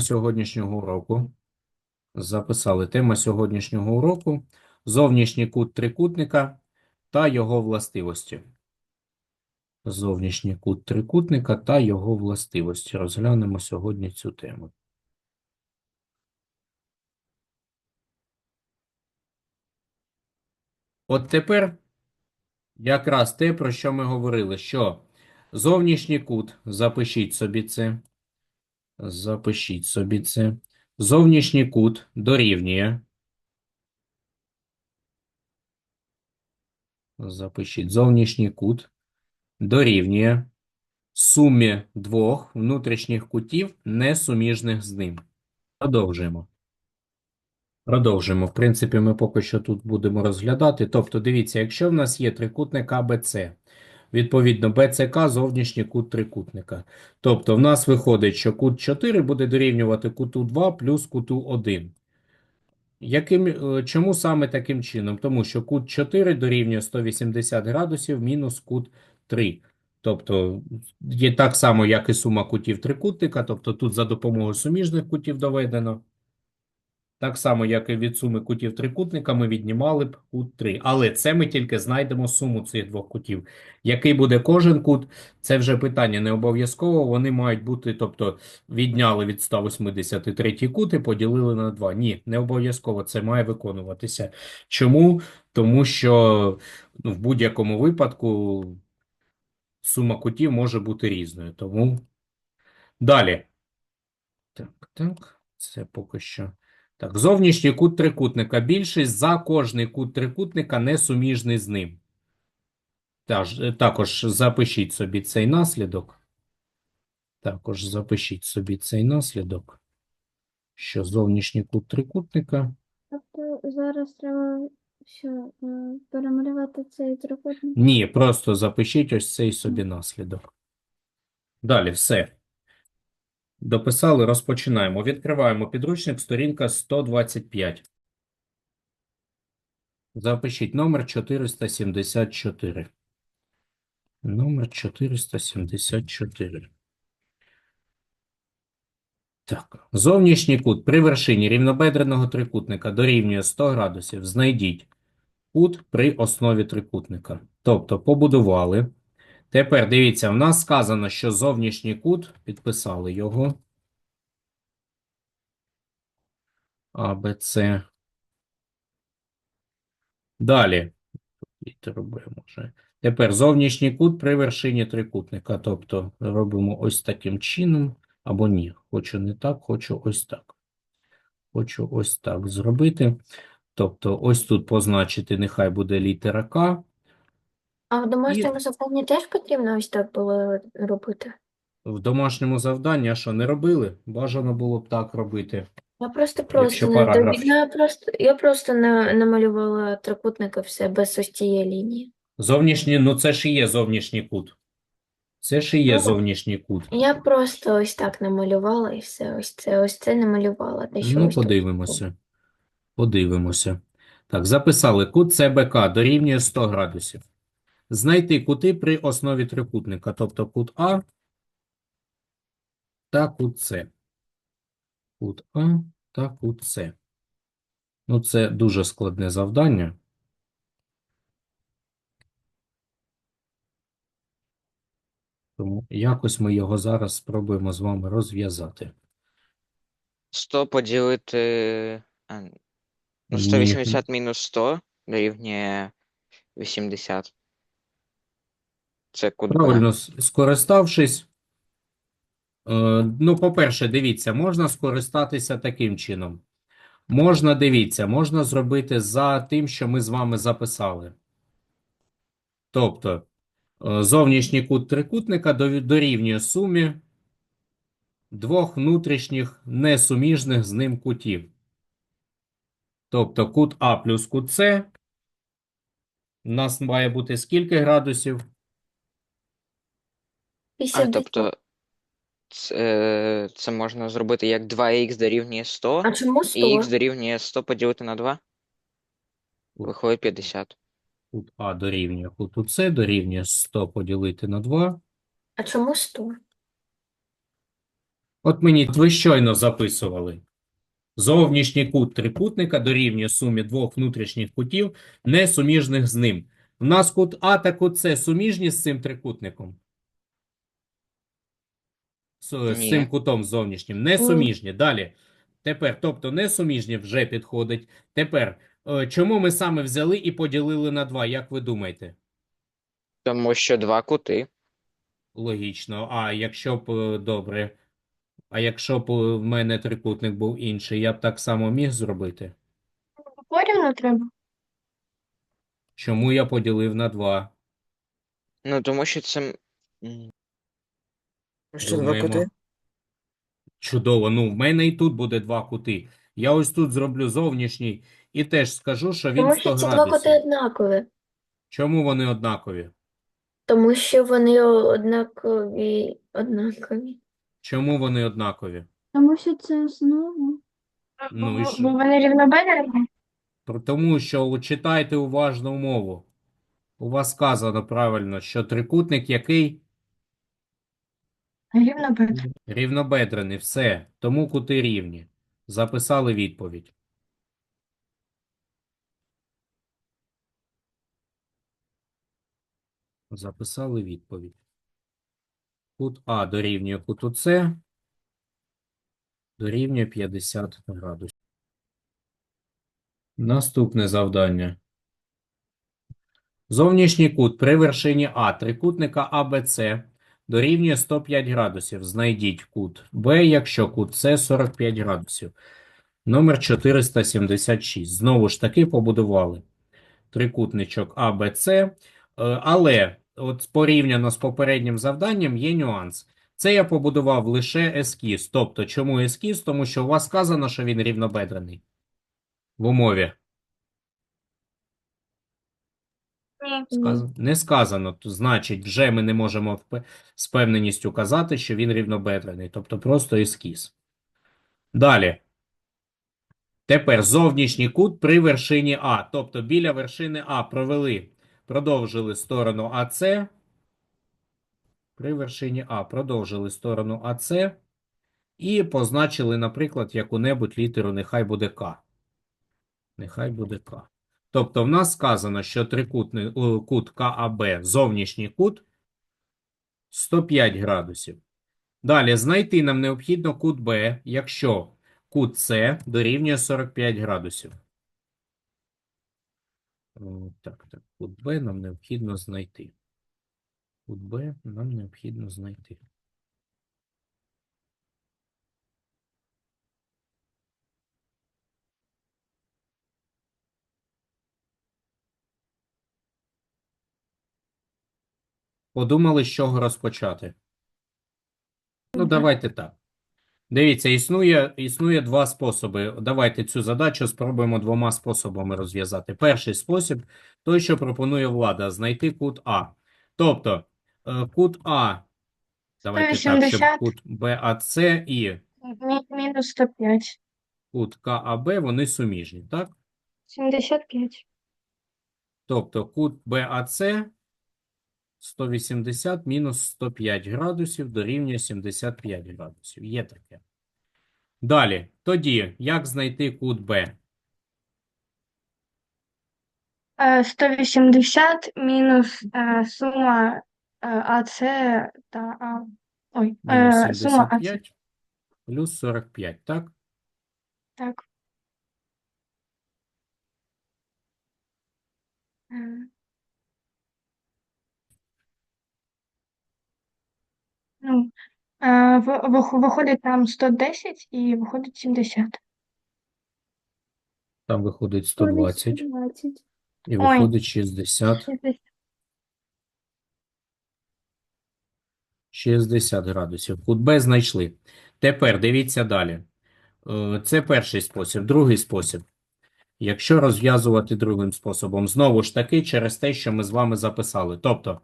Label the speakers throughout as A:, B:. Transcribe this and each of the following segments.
A: сьогоднішнього уроку. Записали тема сьогоднішнього уроку зовнішній кут трикутника та його властивості. Зовнішній кут трикутника та його властивості. Розглянемо сьогодні цю тему. От тепер якраз те, про що ми говорили, що зовнішній кут, запишіть собі це, запишіть собі це, зовнішній кут дорівнює, запишіть, зовнішній кут дорівнює сумі двох внутрішніх кутів, несуміжних з ним. Продовжуємо. Продовжуємо. В принципі, ми поки що тут будемо розглядати. Тобто, дивіться, якщо в нас є трикутник АБЦ, відповідно, БЦК – зовнішній кут трикутника. Тобто, в нас виходить, що кут 4 буде дорівнювати куту 2 плюс куту 1. Яким, е, чому саме таким чином? Тому що кут 4 дорівнює 180 градусів мінус кут 3. Тобто, є так само, як і сума кутів трикутника, тобто тут за допомогою суміжних кутів доведено. Так само, як і від суми кутів трикутника, ми віднімали б кут 3. Але це ми тільки знайдемо суму цих двох кутів. Який буде кожен кут, це вже питання не обов'язково. Вони мають бути, тобто відняли від 183 кут і поділили на 2. Ні, не обов'язково це має виконуватися. Чому? Тому що ну, в будь-якому випадку сума кутів може бути різною. Тому далі. Так, так, це поки що. Так, зовнішній кут трикутника більший за кожний кут трикутника несуміжний з ним. Е, також запишіть собі цей наслідок. Також запишіть собі цей наслідок, що зовнішній кут трикутника
B: Тобто зараз треба що, е, перемалювати цей трикутник?
A: Ні, просто запишіть ось цей собі наслідок. Далі, все. Дописали, розпочинаємо. Відкриваємо підручник, сторінка 125. Запишіть номер 474. Номер 474. Так, зовнішній кут при вершині рівнобедреного трикутника дорівнює 100 градусів. Знайдіть кут при основі трикутника. Тобто побудували. Тепер дивіться, в нас сказано, що зовнішній кут, підписали його. АБЦ. Далі. І робимо вже. Тепер зовнішній кут при вершині трикутника. Тобто робимо ось таким чином. Або ні, хочу не так, хочу ось так. Хочу ось так зробити. Тобто ось тут позначити, нехай буде літера К.
C: А в домашньому завданні теж потрібно ось так було робити?
A: В домашньому завданні, а що, не робили? Бажано було б так робити.
C: Я просто
A: Якщо
C: просто не
A: параграф.
C: я просто я просто не намалювала трикутника все без ось цієї лінії.
A: Зовнішній, ну це ж і є зовнішній кут. Це ж і є
C: Ну,
A: зовнішній кут.
C: Я просто ось так намалювала і все. Ось це, ось це намалювала. Те, що
A: Ну,
C: ось тут.
A: подивимося. Подивимося. Так, записали. Кут ЦБК дорівнює 100 градусів. Знайти кути при основі трикутника, тобто кут А та кут С. Кут А та кут С. Ну, це дуже складне завдання. Тому якось ми його зараз спробуємо з вами розв'язати.
D: 100 поділити. Ну, 180 мінус 100 дорівнює 80. Це кут Б.
A: Правильно, скориставшись. Е, ну, по-перше, дивіться, можна скористатися таким чином. Можна, дивіться, можна зробити за тим, що ми з вами записали. Тобто, е, зовнішній кут трикутника дорівнює сумі двох внутрішніх несуміжних з ним кутів. Тобто, кут А плюс кут С у нас має бути скільки градусів?
D: А,
C: 80.
D: тобто це, це можна зробити як 2х дорівнює 100,
C: А чому
D: і
C: 100?
D: х дорівнює 100 поділити на 2. Виходить 50.
A: Кут А дорівнює куту С, дорівнює 100 поділити на 2.
C: А чому 100?
A: От мені ви щойно записували. Зовнішній кут трикутника дорівнює сумі двох внутрішніх кутів, не суміжних з ним. У нас кут А та кут С суміжні з цим трикутником? З, з
D: Ні.
A: цим кутом зовнішнім. Не
C: Ні.
A: суміжні. Далі. Тепер, тобто не суміжні вже підходить. Тепер, е, чому ми саме взяли і поділили на два, як ви думаєте?
D: Тому що два кути.
A: Логічно. А якщо б е, добре, а якщо б е, в мене трикутник був інший, я б так само міг зробити?
C: Порівну треба.
A: Чому я поділив на два?
D: Ну, тому що це.
E: Що два
A: Думаємо.
E: кути?
A: Чудово. Ну, в мене і тут буде два кути. Я ось тут зроблю зовнішній і теж скажу, що він
C: Тому
A: 100
C: що ці два кути
A: градусів.
C: однакові.
A: Чому вони однакові?
C: Тому що вони однакові, однакові.
A: Чому вони однакові?
B: Тому що це основа.
A: Ну і що?
C: Бо вони рівнобедрені?
A: Про- Тому що читайте уважно умову. У вас сказано правильно, що трикутник який?
C: Рівнобедрені.
A: Рівнобедрений. Все. Тому кути рівні. Записали відповідь. Записали відповідь. Кут А дорівнює куту С. Дорівнює 50 градусів. Наступне завдання. Зовнішній кут при вершині А трикутника АБЦ дорівнює 105 градусів. Знайдіть кут Б, якщо кут С 45 градусів. Номер 476. Знову ж таки побудували трикутничок АБЦ, е, але от порівняно з попереднім завданням є нюанс. Це я побудував лише ескіз. Тобто, чому ескіз? Тому що у вас сказано, що він рівнобедрений в умові. Сказ- Не сказано, то значить, вже ми не можемо з певненістю казати, що він рівнобедрений, тобто просто ескіз. Далі. Тепер зовнішній кут при вершині А, тобто біля вершини А провели, продовжили сторону АЦ. При вершині А продовжили сторону АЦ і позначили, наприклад, яку-небудь літеру, нехай буде К. Нехай буде К. Тобто в нас сказано, що трикутний кут КАБ, зовнішній кут 105 градусів. Далі знайти нам необхідно кут Б, якщо кут С дорівнює 45 градусів. Так, так, кут Б нам необхідно знайти. Кут Б нам необхідно знайти. Подумали, з чого розпочати. Ну, давайте так. Дивіться, існує, існує два способи. Давайте цю задачу спробуємо двома способами розв'язати. Перший спосіб – той, що пропонує влада, знайти кут А. Тобто, е, кут А, давайте так, щоб кут БАЦ і
C: Мінус 105.
A: кут КАБ, вони суміжні, так?
C: 75.
A: Тобто кут БАЦ 180 мінус 105 градусів дорівнює 75 градусів. Є таке. Далі. Тоді, як знайти кут Б?
C: Е, 180 мінус е, сума е, АЦ та А. Ой,
A: Мінус
C: е, сума АЦ.
A: 75 плюс 45, так?
C: Так. Е. Е, виходить там 110 і виходить 70.
A: Там виходить 120
B: 120.
A: і
C: Ой.
A: виходить 60,
C: 60.
A: 60 градусів. Кут Б знайшли. Тепер дивіться далі. Е, Це перший спосіб. Другий спосіб. Якщо розв'язувати другим способом, знову ж таки, через те, що ми з вами записали. Тобто,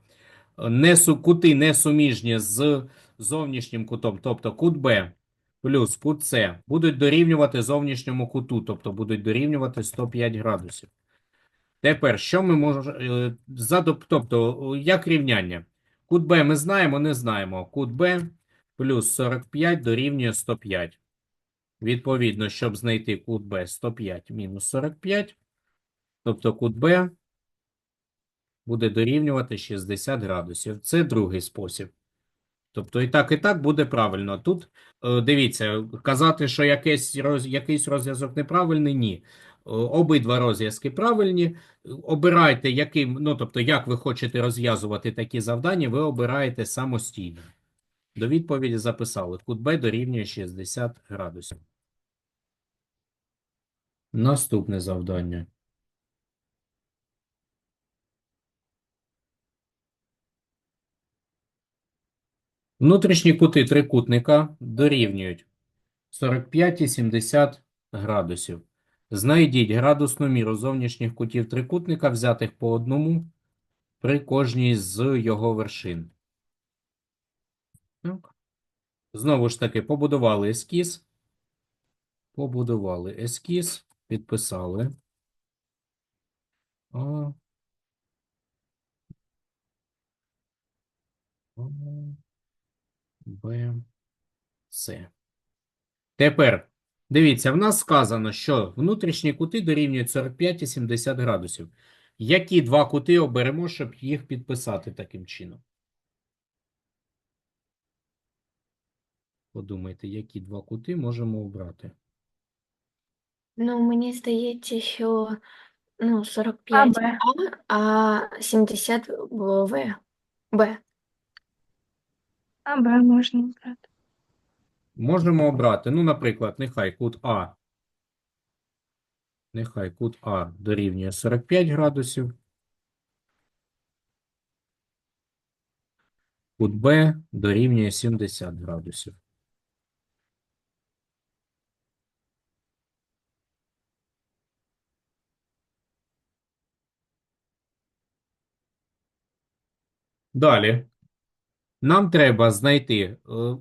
A: е, не су- кути несуміжні з зовнішнім кутом, тобто кут Б плюс кут С будуть дорівнювати зовнішньому куту, тобто будуть дорівнювати 105 градусів. Тепер, що ми можемо, тобто, як рівняння? Кут Б ми знаємо, не знаємо. Кут Б плюс 45 дорівнює 105. Відповідно, щоб знайти кут Б 105 мінус 45, тобто кут Б буде дорівнювати 60 градусів. Це другий спосіб. Тобто і так, і так буде правильно. Тут, е, дивіться, казати, що якийсь, роз, якийсь розв'язок неправильний, ні. Е, Обидва розв'язки правильні. Обирайте, яким, ну, тобто, як ви хочете розв'язувати такі завдання, ви обираєте самостійно. До відповіді записали. Кут Б дорівнює 60 градусів. Наступне завдання. Внутрішні кути трикутника дорівнюють 45 і 70 градусів. Знайдіть градусну міру зовнішніх кутів трикутника, взятих по одному при кожній з його вершин. Так. Знову ж таки, побудували ескіз. Побудували ескіз, підписали. А. Б, С. Тепер, дивіться, в нас сказано, що внутрішні кути дорівнюють 45 і 70 градусів. Які два кути оберемо, щоб їх підписати таким чином? Подумайте, які два кути можемо обрати.
F: Ну, мені здається, що ну, 45 А, а 70 було В. Б.
C: А, можна брати.
A: Можемо обрати, ну, наприклад, нехай кут А. Нехай кут А дорівнює 45 градусів. Кут Б дорівнює 70 градусів. Далі. Нам треба знайти е,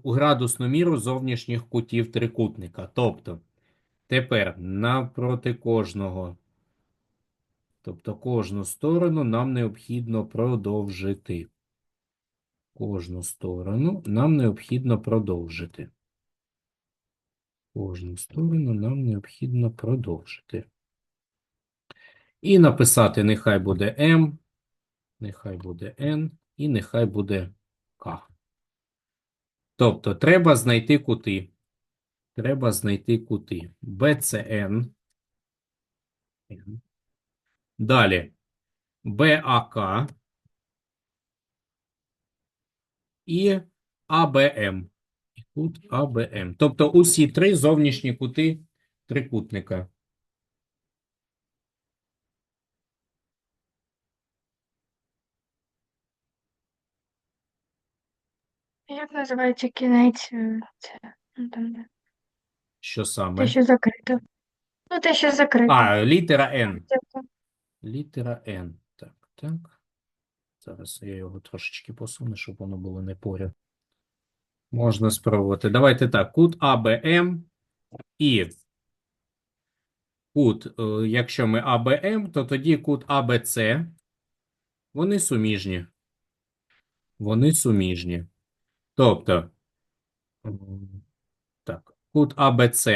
A: градусну міру зовнішніх кутів трикутника. Тобто, тепер навпроти кожного, тобто кожну сторону нам необхідно продовжити. Кожну сторону нам необхідно продовжити. Кожну сторону нам необхідно продовжити. І написати нехай буде М, нехай буде N і нехай буде. Тобто треба знайти кути. Треба знайти кути. BCN. Далі BAK і АБМ. І Кут АБМ. Тобто усі три зовнішні кути трикутника.
C: Як називається кінець? е, Це, ну, там, де.
A: Що саме?
C: Те, що закрито. Ну, те, що закрито.
A: А, літера N.
C: Тобто,
A: Літера N. Так, так. Зараз я його трошечки посуну, щоб воно було не поряд. Можна спробувати. Давайте так. Кут АБМ і кут, е, якщо ми АБМ, то тоді кут АБЦ. Вони суміжні. Вони суміжні. Тобто, так, кут АБЦ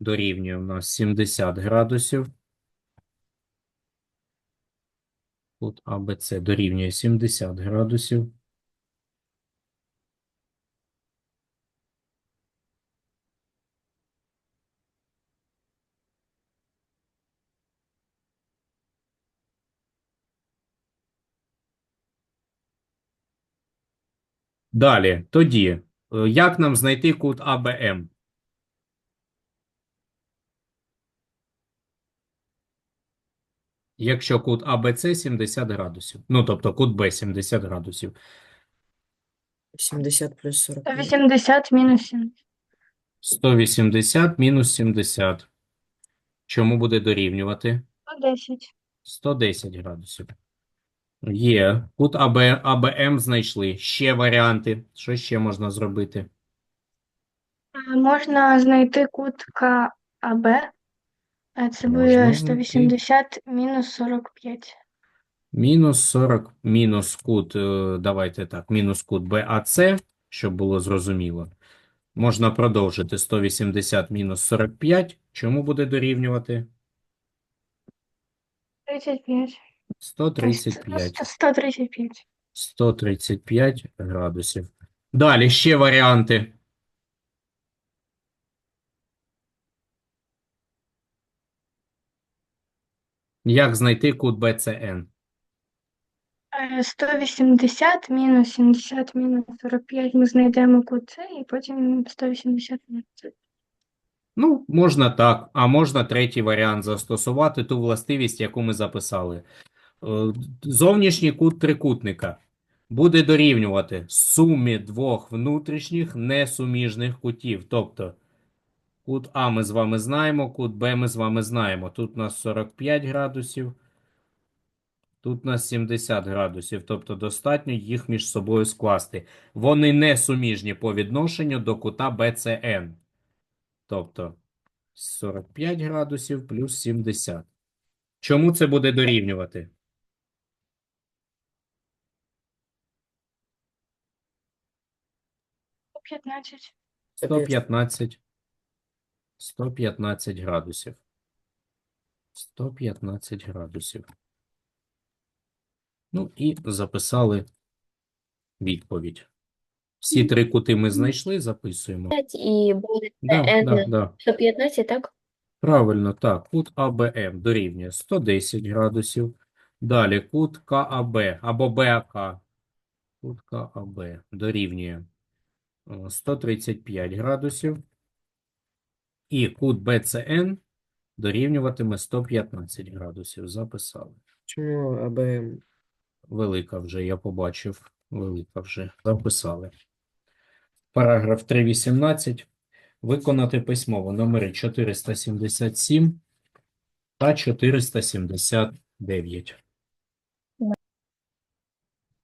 A: дорівнює у нас 70 градусів. Кут АБЦ дорівнює 70 градусів. Далі, тоді, е, як нам знайти кут АБМ? Якщо кут АБЦ 70 градусів. Ну, тобто кут Б 70 градусів.
E: 70 плюс 45.
C: 80 мінус 70.
A: 180 мінус 70. Чому буде дорівнювати?
C: 110.
A: 110 градусів. Є. Кут АБ, АБМ знайшли. Ще варіанти. Що ще можна зробити?
C: Можна знайти кут КАБ. Це буде
A: знайти.
C: 180 мінус 45.
A: Мінус 40, мінус кут, е, давайте так, мінус кут БАЦ, щоб було зрозуміло. Можна продовжити 180 мінус 45. Чому буде дорівнювати?
C: 35.
A: 135.
C: 135.
A: 135 градусів. Далі ще варіанти. Як знайти кут?
C: Е, 180 мінус 70 мінус 45 ми знайдемо кут С і потім 180 мінус.
A: Ну, можна так, а можна третій варіант застосувати ту властивість, яку ми записали. Е, Зовнішній кут трикутника буде дорівнювати сумі двох внутрішніх несуміжних кутів. Тобто кут А ми з вами знаємо, кут Б ми з вами знаємо. Тут у нас 45 градусів, тут у нас 70 градусів. Тобто достатньо їх між собою скласти. Вони не суміжні по відношенню до кута БЦН. Тобто 45 градусів плюс 70. Чому це буде дорівнювати?
C: По 15.
A: 115. 115 градусів. 115 градусів. Ну і записали відповідь. Всі три кути ми знайшли, записуємо.
F: 5 і буде
A: Да,
F: N
A: да, да.
F: 115, так?
A: Правильно, так. Кут АБМ дорівнює 110 градусів. Далі кут КАБ або БАК. Кут КАБ дорівнює е, 135 градусів. І кут БЦН дорівнюватиме 115 градусів. Записали.
E: Чому АБМ?
A: Велика вже, я побачив. Велика вже. Записали. Параграф 3.18. Виконати письмово номери 477 та 479.